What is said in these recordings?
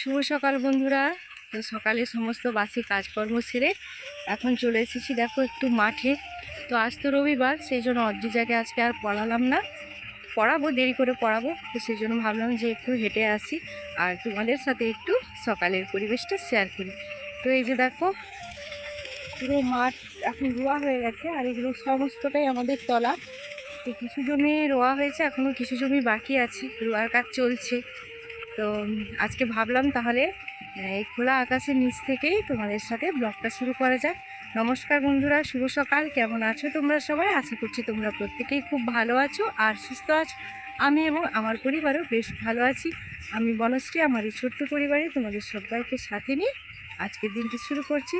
শুভ সকাল বন্ধুরা। তো সকালে সমস্ত বাসি কাজকর্ম সেরে এখন চলে এসেছি দেখো একটু মাঠে। তো আজ তো রবিবার সেই জন্য অদ্রিজাকে আজকে আর পড়ালাম না। পড়াবো, দেরি করে পড়াবো। তো সেই জন্য ভাবলাম যে একটু হেঁটে আসি আর তোমাদের সাথে একটু সকালের পরিবেশটা শেয়ার করি। তো এই যে দেখো, পুরো মাঠ এখন রোয়া হয়ে গেছে আর এগুলো সমস্তটাই আমাদের তলা। তো কিছু জমি রোয়া হয়েছে এখনও কিছু জমি বাকি আছে, রোয়ার কাজ চলছে। তো আজকে ভাবলাম তাহলে এই খোলা আকাশের নিচ থেকেই তোমাদের সাথে ব্লগটা শুরু করা যাক। নমস্কার বন্ধুরা, শুভ সকাল। কেমন আছো তোমরা সবাই? আশা করছি তোমরা প্রত্যেকেই খুব ভালো আছো আর সুস্থ আছো। আমি এবং আমার পরিবারও বেশ ভালো আছি। আমি বনশ্রী, আমার এই ছোট্ট পরিবারে তোমাদের সবাইকে সাথে নিয়ে আজকের দিনটি শুরু করছি।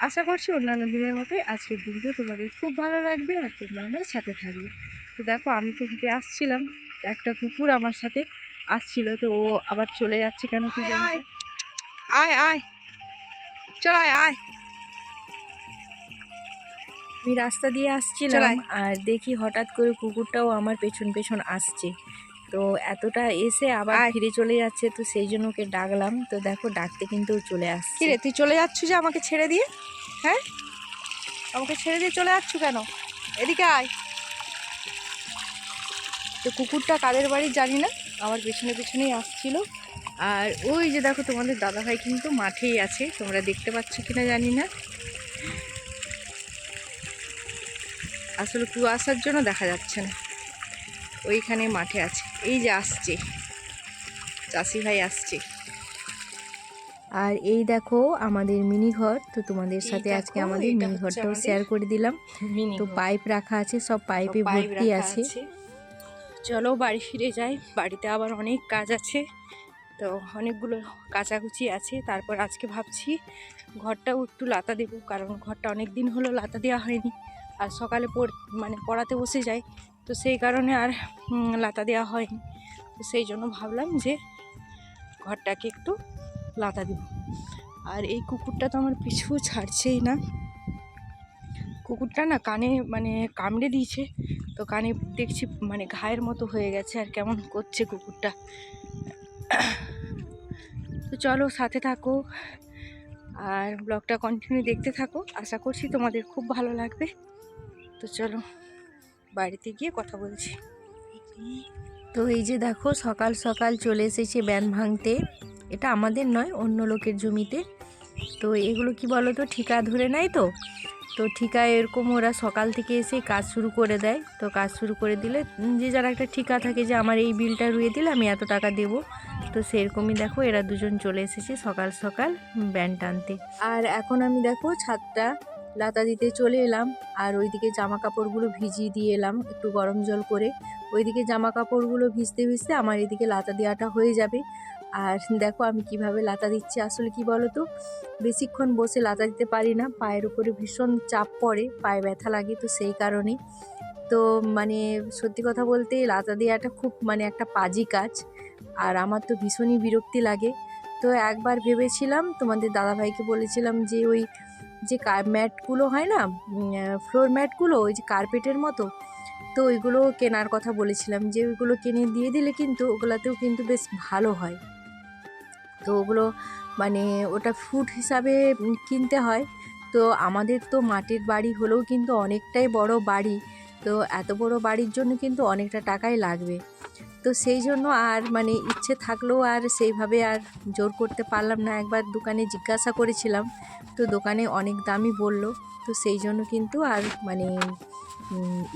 আশা করছি অন্যান্য দিনের মতোই আজকের দিনটা তোমাদের খুব ভালো লাগবে আর তোমরা আমার সাথে থাকবে। তো দেখো, আমি তো হেঁটে আসছিলাম। একটা কুকুর আমার সাথে আসছিল তো ও আবার চলে যাচ্ছে কেন কি আয় আয় চল আয় আয়। আমি রাস্তা দিয়ে আসছিলাম। আর দেখি হঠাৎ করে কুকুরটাও আমার পেছন পেছন আসছে। তো এতটা এসে আবার। ফিরে চলে যাচ্ছে তো সেই জন্য ওকে ডাকলাম। তো দেখো ডাকতে কিন্তু চলে আসছে। রে তুই চলে যাচ্ছ যে আমাকে ছেড়ে দিয়ে? হ্যাঁ? আমাকে ছেড়ে দিয়ে চলে যাচ্ছ কেন? এদিকে আয়। তো কুকুরটা কাদের বাড়ি জানি না। আমার পেছনে পেছনেই আসছিল। আর ওই যে দেখো তোমাদের দাদাভাই কিন্তু মাঠেই আছে তোমরা দেখতে পাচ্ছ কিনা জানি না। আসলে কুয়াশার জন্য দেখা যাচ্ছে না। ওইখানে মাঠে আছে। এই যে আসছে। চাষি ভাই আসছে। আর এই দেখো আমাদের মিনি ঘর তো তোমাদের সাথে আজকে আমাদের মিনি ঘরটাও শেয়ার করে দিলাম। তো পাইপ রাখা আছে সব পাইপে ভর্তি আছে। চলো বাড়ি ফিরে যাই। বাড়িতে আবার অনেক কাজ আছে। তো অনেকগুলো কাচাকুচি আছে। তারপর আজকে ভাবছি ঘরটাও একটু লাতা দেবো, কারণ ঘরটা অনেক দিন হলো লাতা দেওয়া হয়নি। আর সকালে পড় মানে পড়াতে বসে যাই। তো সেই কারণে আর লাতা দেওয়া হয়নি। তো সেই জন্য ভাবলাম যে ঘরটাকে একটু লাতা দেবো। আর এই কুকুরটা তো আমার পিছু ছাড়ছেই না। কুকুরটা না কানে মানে কামড়ে দিয়েছে। তো কানে দেখছি মানে ঘায়ের মতো হয়ে গেছে আর কেমন করছে কুকুরটা। তো চলো সাথে থাকো আর ব্লগটা কন্টিনিউ দেখতে থাকো। আশা করছি তোমাদের খুব ভালো লাগবে। তো চলো বাড়িতে গিয়ে কথা বলছি। তো এই যে দেখো সকাল সকাল চলে এসেছে ব্যান ভাঙতে। এটা আমাদের নয়, অন্য লোকের জমিতে। তো এগুলো কি বলো তো ঠিকা ধরে নেয় তো। তো ঠিকা এরকম ওরা সকাল থেকে এসে কাজ শুরু করে দেয়। তো কাজ শুরু করে দিলে যে যার একটা ঠিকা থাকে যে আমার এই বিলটা রুয়ে দিলে আমি এত টাকা দেব। তো সেরকমই দেখো এরা দুজন চলে এসেছে সকাল সকাল ব্যান টানতে। আর এখন আমি দেখো ছাদটা লাতা দিতে চলে এলাম। আর ওইদিকে জামা কাপড়গুলো ভিজিয়ে দিয়ে এলাম একটু গরম জল করে। ওইদিকে জামা কাপড়গুলো ভিজতে ভিজতে আমার এদিকে লাতা দেওয়াটা হয়ে যাবে। আর দেখো আমি কীভাবে লাতা দিচ্ছি। আসলে কি বলো তো বেশিক্ষণ বসে লাতা দিতে পারি না। পায়ের উপরে ভীষণ চাপ পড়ে, পায়ে ব্যথা লাগে তো সেই কারণে। তো মানে সত্যি কথা বলতে লাতা দেওয়াটা খুব মানে একটা পাজি কাজ। আর আমার তো ভীষণই বিরক্তি লাগে। তো একবার ভেবেছিলাম, তোমাদের দাদাভাইকে বলেছিলাম যে ওই যে ম্যাটগুলো হয় না ফ্লোর ম্যাটগুলো, ওই যে কার্পেটের মতো, তো ওইগুলো কেনার কথা বলেছিলাম। যে ওইগুলো কিনে দিয়ে দিলে কিন্তু ওগুলাতেও কিন্তু বেশ ভালো হয়। তো ওগুলো মানে ওটা ফুট হিসাবে কিনতে হয়। তো আমাদের তো মাটির বাড়ি হলেও কিন্তু অনেকটাই বড় বাড়ি। তো এত বড় বাড়ির জন্য কিন্তু অনেকটা টাকাই লাগবে। তো সেই জন্য আর মানে ইচ্ছে থাকলেও আর সেইভাবে আর জোর করতে পারলাম না। একবার দোকানে জিজ্ঞাসা করেছিলাম, তো দোকানে অনেক দামই বলল। তো সেই জন্য কিন্তু আর মানে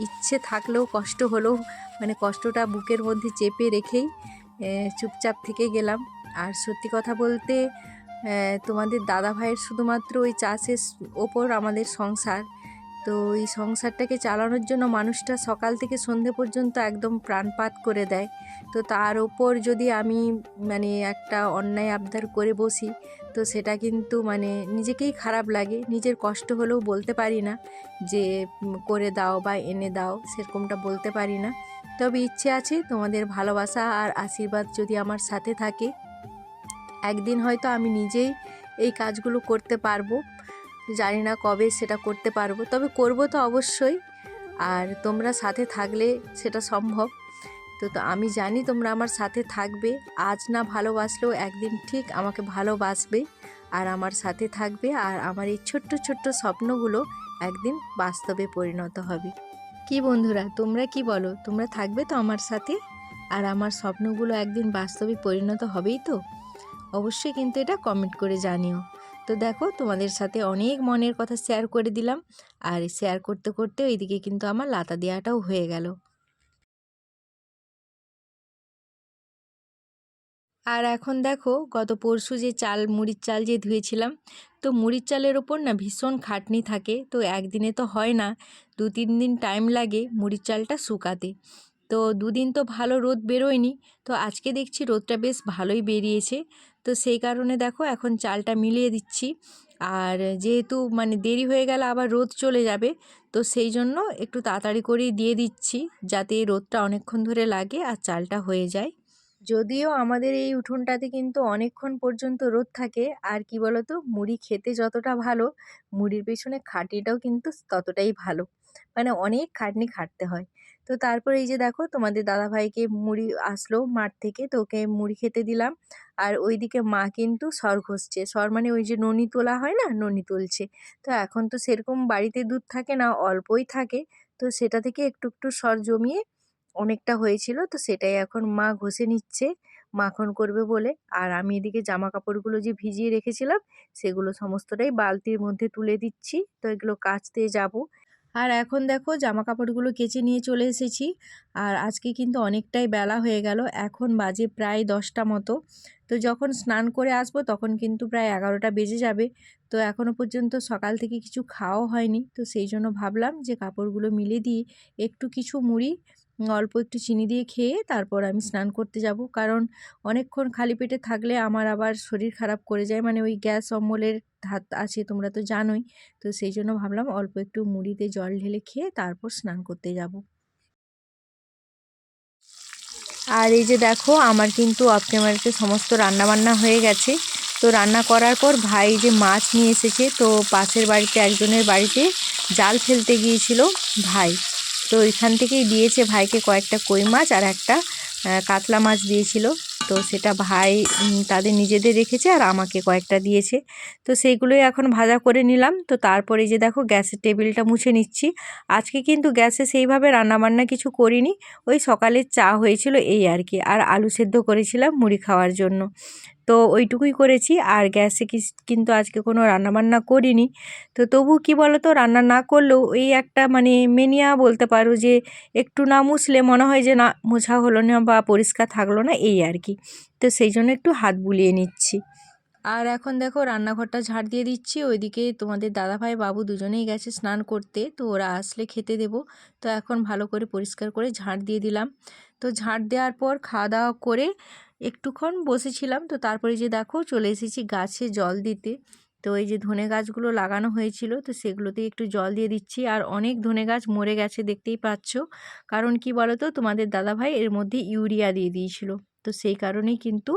ইচ্ছে থাকলেও, কষ্ট হলেও মানে কষ্টটা বুকের মধ্যে চেপে রেখেই চুপচাপ থেকে গেলাম। আর সত্যি কথা বলতে তোমাদের দাদা ভাইয়ের শুধুমাত্র ওই চাষের ওপর আমাদের সংসার। তো এই সংসারটাকে চালানোর জন্য মানুষটা সকাল থেকে সন্ধে পর্যন্ত একদম প্রাণপাত করে দেয়। তো তার ওপর যদি আমি মানে একটা অন্যায় আবদার করে বসি, তো সেটা কিন্তু মানে নিজেকেই খারাপ লাগে। নিজের কষ্ট হলেও বলতে পারি না যে করে দাও বা এনে দাও, সেরকমটা বলতে পারি না। তবে ইচ্ছে আছে তোমাদের ভালোবাসা আর আশীর্বাদ যদি আমার সাথে থাকে। একদিন হয়তো আমি নিজেই এই কাজগুলো করতে পারব। জানি না কবে সেটা করতে পারব। তবে করব তো অবশ্যই। আর তোমরা সাথে থাকলে সেটা সম্ভব। তো তো আমি জানি তোমরা আমার সাথে থাকবে। আজ না ভালোবাসলেও একদিন ঠিক আমাকে ভালোবাসবে আর আমার সাথে থাকবে আর আমার এই ছোট্ট ছোট্ট স্বপ্নগুলো একদিন বাস্তবে পরিণত হবে। কি বন্ধুরা, তোমরা কি বলো? তোমরা থাকবে তো আমার সাথে? আর আমার স্বপ্নগুলো একদিন বাস্তবে পরিণত হবেই তো? অবশ্যই কিন্তু এটা কমেন্ট করে জানিও। তো দেখো, তোমাদের সাথে অনেক মনের কথা শেয়ার করে দিলাম। আর শেয়ার করতে করতে ওইদিকে কিন্তু আমার লাতা দেওয়াটাও হয়ে গেল। আর এখন দেখো, গত পরশু যে চাল, মুড়ির চাল যে ধুয়েছিলাম, তো মুড়ির চালের ওপর না ভীষণ খাটনি থাকে। তো একদিনে তো হয় না, দু তিন দিন টাইম লাগে মুড়ির চালটা শুকাতে। তো দুদিন তো ভালো রোদ বেরোয়নি, তো আজকে দেখছি রোদটা বেশ ভালোই বেরিয়েছে। তো সেই কারণে দেখো এখন চালটা মিলিয়ে দিচ্ছি। আর যেহেতু মানে দেরি হয়ে গেলে আবার রোদ চলে যাবে, তো সেই জন্য একটু তাড়াতাড়ি করেই দিয়ে দিচ্ছি যাতে রোদটা অনেকক্ষণ ধরে লাগে আর চালটা হয়ে যায়। যদিও আমাদের এই উঠোনটাতে কিন্তু অনেকক্ষণ পর্যন্ত রোদ থাকে, আর কি বলতো, মুড়ি খেতে যতটা ভালো, মুড়ির পেছনে খাটনিটাও কিন্তু ততটাই ভালো। মানে অনেক খাটনি খাটতে হয়। তো তারপরে এই যে দেখো তোমাদের দাদাভাইকে মুড়ি আসলো মাঠ থেকে, তো ওকে মুড়ি খেতে দিলাম। আর ওইদিকে মা কিন্তু সর ঘষছে। সর মানে ওই যে ননি তোলা হয় না? ননি তুলছে। তো এখন তো সেরকম বাড়িতে দুধ থাকে না, অল্পই থাকে। তো সেটা থেকে একটু একটু সর জমিয়ে অনেকটা হয়েছিল, তো সেটাই এখন মা ঘষে নিচ্ছে। মাখন করবে বলে। আর আমি এদিকে জামা কাপড়গুলো যে ভিজিয়ে রেখেছিলাম, সেগুলো সমস্তটাই বালতির মধ্যে তুলে দিচ্ছি। তো এগুলো কাচতে যাব। আর এখন দেখো জামা কাপড়গুলো কেচে নিয়ে চলে এসেছি। আর আজকে কিন্তু অনেকটাই বেলা হয়ে গেল, এখন বাজে প্রায় দশটা মতো। তো যখন স্নান করে আসব তখন কিন্তু প্রায় এগারোটা বেজে যাবে। তো এখনও পর্যন্ত সকাল থেকে কিছু খাওয়াও হয়নি। তো সেই জন্য ভাবলাম যে কাপড়গুলো মিলে দিয়ে একটু কিছু মুড়ি অল্প একটু চিনি দিয়ে খেয়ে তারপর আমি স্নান করতে যাব। কারণ অনেকক্ষণ খালি পেটে থাকলে আমার আবার শরীর খারাপ করে যায়। মানে ওই গ্যাস অম্বলের ধাত আছে, তোমরা তো জানোই। তো সেই জন্য ভাবলাম অল্প একটু মুড়িতে জল ঢেলে খেয়ে তারপর স্নান করতে যাব। আর এই যে দেখো, আমার কিন্তু অফ ক্যামেরাতে সমস্ত রান্নাবান্না হয়ে গেছে। তো রান্না করার পর ভাই যে মাছ নিয়ে এসেছে, তো পাশের বাড়িতে একজনের বাড়িতে জাল ফেলতে গিয়েছিল ভাই। তো ওইখান থেকেই দিয়েছে ভাইকে কয়েকটা কই মাছ আর একটা কাতলা মাছ দিয়েছিল। তো সেটা ভাই তাদের নিজেদের রেখেছে আর আমাকে কয়েকটা দিয়েছে। তো সেইগুলোই এখন ভাজা করে নিলাম। তো তারপরে যে দেখো গ্যাসের টেবিলটা মুছে নিচ্ছি। আজকে কিন্তু গ্যাসে সেইভাবে রান্নাবান্না কিছু করিনি। ওই সকালের চা হয়েছিল এই আর কি। আর আলু সেদ্ধ করেছিলাম মুড়ি খাওয়ার জন্য। তো ওইটুকুই করেছি। আর গ্যাসে কিন্তু আজকে কোনো রান্নাবান্না করিনি। তো তবু কি বলো তো রান্না না করলেও এই একটা মানে মেনিয়া বলতে পারো যে, একটু না মুছলে মনে হয় যে না, মোছা হলো না বা পরিষ্কার থাকল না, এই আর কি। তো সেই জন্য একটু হাত বুলিয়ে নিচ্ছি। আর এখন দেখো রান্নাঘরটা ঝাড় দিয়ে দিচ্ছি। ওইদিকে তোমাদের দাদাভাই, বাবু দুজনেই গেছে স্নান করতে। তো ওরা আসলে খেতে দেবো। তো এখন ভালো করে পরিষ্কার করে ঝাড় দিয়ে দিলাম। তো ঝাড় দেওয়ার পর খাওয়া দাওয়া করে একটুক্ষণ বসেছিলাম। তো তারপরে যে দেখো চলে এসেছি গাছে জল দিতে। তো এই যে ধনে গাছগুলো লাগানো হয়েছিল, তো সেগুলোতে একটু জল দিয়ে দিচ্ছি। আর অনেক ধনে গাছ মরে গেছে দেখতেই পাচ্ছ। কারণ কি বলো তো তোমাদের দাদাভাই এর মধ্যে ইউরিয়া দিয়ে দিয়েছিল। তো সেই কারণেই কিন্তু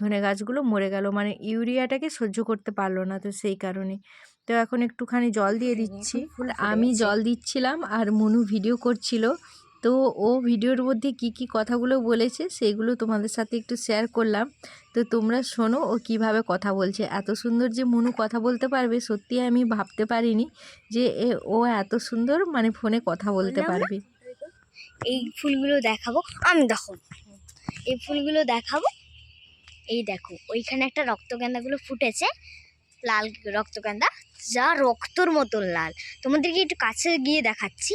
ধনে গাছগুলো মরে গেল। মানে ইউরিয়াটাকে সহ্য করতে পারল না তো সেই কারণে তো এখন একটুখানি জল দিয়ে দিচ্ছি। আমি জল দিচ্ছিলাম আর মনু ভিডিও করছিল। তো ও ভিডিওর মধ্যে কি কি কথাগুলো বলেছে সেগুলো তোমাদের সাথে একটু শেয়ার করলাম। তো তোমরা শোনো ও কীভাবে কথা বলছে। এত সুন্দর যে মনু কথা বলতে পারবে সত্যি আমি ভাবতে পারিনি যে এ ও এত সুন্দর মানে ফোনে কথা বলতে পারবে। এই ফুলগুলো দেখাবো। আমি দেখো। এই ফুলগুলো দেখাবো। এই দেখো, ওইখানে একটা রক্তগেন্দাগুলো ফুটেছে, লাল রক্তগেন্দা, যা রক্তর মতন লাল। তোমাদেরকে একটু কাছে গিয়ে দেখাচ্ছি।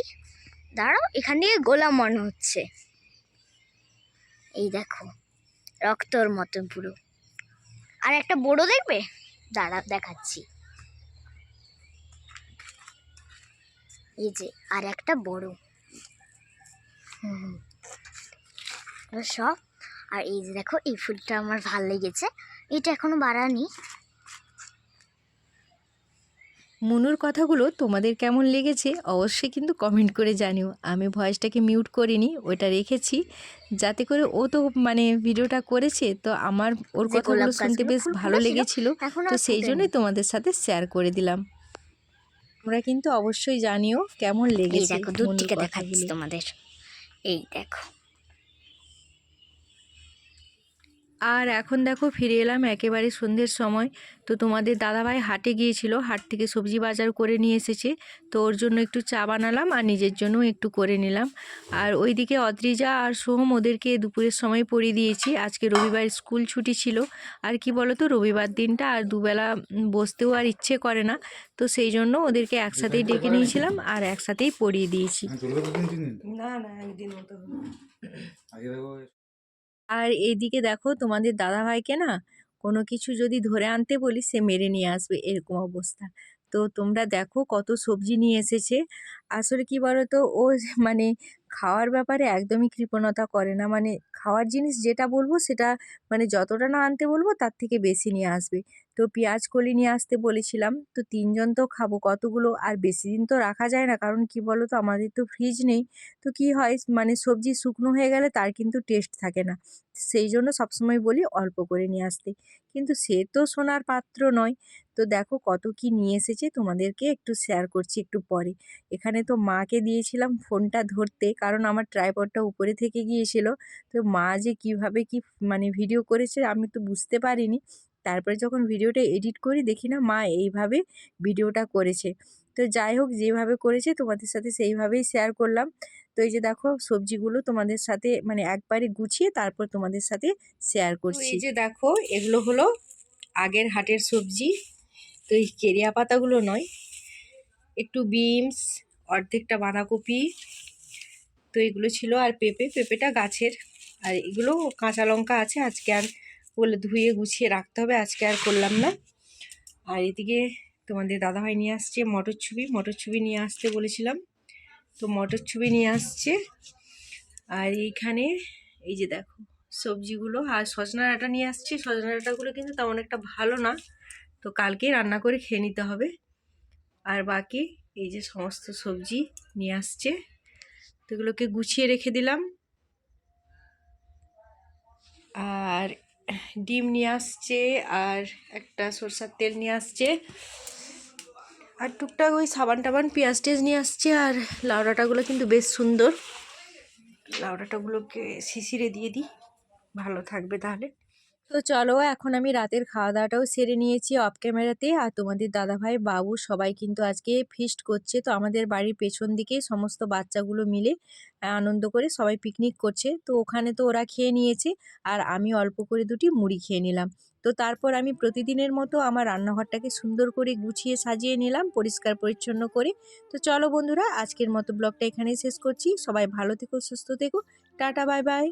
দাঁড়াও, এখান থেকে গোলাম মনে হচ্ছে। এই দেখো, রক্তর মতন পুরো। আর একটা বড় দেখবে? দাঁড়া দেখাচ্ছি। এই যে, আর একটা বড়। হুম সব আর এই যে দেখো এই ফুলটা আমার ভালো লেগেছে। এটা এখনও বাড়ানি মুনুর কথাগুলো তোমাদের কেমন লেগেছে অবশ্যই কিন্তু কমেন্ট করে জানিও। আমি ভয়েসটাকে মিউট করিনি ওটা রেখেছি। যাতে করে ও তো মানে ভিডিওটা করেছে তো আমার ওর কথাগুলো শুনতে বেশ ভালো লেগেছিল। তো সেই জন্যই তোমাদের সাথে শেয়ার করে দিলাম। তোমরা কিন্তু অবশ্যই জানিও কেমন লেগেছে দেখো দূর থেকে দেখাচ্ছি তোমাদের। এই দেখো। আর এখন দেখো ফিরে এলাম একেবারে সন্ধ্যের সময়। তো তোমাদের দাদাভাই হাটে গিয়েছিল হাট থেকে সবজি বাজার করে নিয়ে এসেছে। তো ওর জন্য একটু চা বানালাম আর নিজের জন্য একটু করে নিলাম। আর ওইদিকে অদ্রিজা আর সোহম ওদেরকে দুপুরের সময় পড়িয়ে দিয়েছি। আজকে রবিবার স্কুল ছুটি ছিল। আর কি বলো তো রবিবার দিনটা আর দুবেলা বসতেও আর ইচ্ছে করে না। তো সেই জন্য ওদেরকে একসাথেই ডেকে নিয়েছিলাম আর একসাথেই পড়িয়ে দিয়েছি। হ্যাঁ না না একদিন মতো আর এদিকে দেখো তোমাদের দাদাভাইকে না কোনো কিছু যদি ধরে আনতে বলি সে মেরে নিয়ে আসবে, এরকম অবস্থা। তো তোমরা দেখো কত সবজি নিয়ে এসেছে। আসলে কি বলো তো ও মানে খাওয়ার ব্যাপারে একদমই কৃপণতা করে না। মানে খাওয়ার জিনিস যেটা বলব সেটা মানে যতটা না আনতে বলব তার থেকে বেশি নিয়ে আসবে। তো পেঁয়াজ কলি নিয়ে আসতে বলেছিলাম, তো তিনজন তো খাব কতগুলো? আর বেশি দিন তো রাখা যায় না, কারণ কি বলো তো আমাদের তো ফ্রিজ নেই। তো কি হয় মানে সবজি শুকনো হয়ে গেলে তার কিন্তু টেস্ট থাকে না। সেই জন্য সবসময় বলি অল্প করে নিয়ে আসতে। কিন্তু সে তো সোনার পাত্র নয়। তো দেখো কত কি নিয়ে এসেছে তোমাদেরকে একটু শেয়ার করছি একটু পরে। এখানে তো মাকে দিয়েছিলাম ফোনটা ধরতে কারণ আমার ট্রাইপডটা উপরে থেকে গিয়েছিল। তো মা যে কীভাবে কি মানে ভিডিও করেছে আমি তো বুঝতে পারিনি। তারপরে যখন ভিডিওটা এডিট করি দেখি না মা এইভাবে ভিডিওটা করেছে। তো যাই হোক যেভাবে করেছে তোমাদের সাথে সেইভাবেই শেয়ার করলাম। তো এই যে দেখো সবজিগুলো তোমাদের সাথে মানে একবারে গুছিয়ে তারপর তোমাদের সাথে শেয়ার করছি। এই যে দেখো এগুলো হলো আগের হাটের সবজি। তো এই কেরিয়া পাতাগুলো নয়। একটু বিনস অর্ধেকটা বাঁধাকপি তো এগুলো ছিল আর পেঁপে, পেঁপেটা গাছের। আর এগুলো কাঁচা লঙ্কা আছে, আজকে আর বলে ধুয়ে গুছিয়ে রাখতে হবে, আজকে আর করলাম না। আর এদিকে তোমাদের দাদাভাই নিয়ে আসছে মটরছুবি মটরছুবি নিয়ে আসতে বলেছিলাম। তো মটরছুবি নিয়ে আসছে। আর এইখানে এই যে দেখো, সবজিগুলো আর সজনা ডাঁটা নিয়ে আসছি। সজনা ডাঁটাগুলো কিন্তু তেমন একটা ভালো না, তো কালকেই রান্না করে খেয়ে নিতে হবে। আর বাকি এই যে সমস্ত সবজি নিয়ে আসছে। তো এগুলোকে গুছিয়ে রেখে দিলাম। আর ডিম নিয়ে আসছে, আর একটা সরষার তেল নিয়ে আসছে। আর টুকটাক ওই সাবান টাবান, পেঁয়াজ টেজ নিয়ে আসছে, আর লাউডাটাগুলো কিন্তু বেশ সুন্দর। লাউডাটাগুলোকে শিশিরে দিয়ে দিই। ভালো থাকবে তাহলে। তো চলো, এখন আমি রাতের খাওয়া দাওয়াটাও সেরে নিয়েছি অফ ক্যামেরাতে আর তোমাদের দাদাভাই, বাবু সবাই কিন্তু আজকে ফিস্ট করছে। তো আমাদের বাড়ির পেছন দিকে সমস্ত বাচ্চাগুলো মিলে আনন্দ করে সবাই পিকনিক করছে। তো ওখানে তো ওরা খেয়ে নিয়েছে। আর আমি অল্প করে দুটি মুড়ি খেয়ে নিলাম। তো তারপর আমি প্রতিদিনের মতো আমার রান্নাঘরটাকে সুন্দর করে গুছিয়ে সাজিয়ে নিলাম, পরিষ্কার পরিচ্ছন্ন করে। তো চলো বন্ধুরা, আজকের মতো ব্লগটা এখানেই শেষ করছি। সবাই ভালো থেকো, সুস্থ থেকো। Tata, bye bye.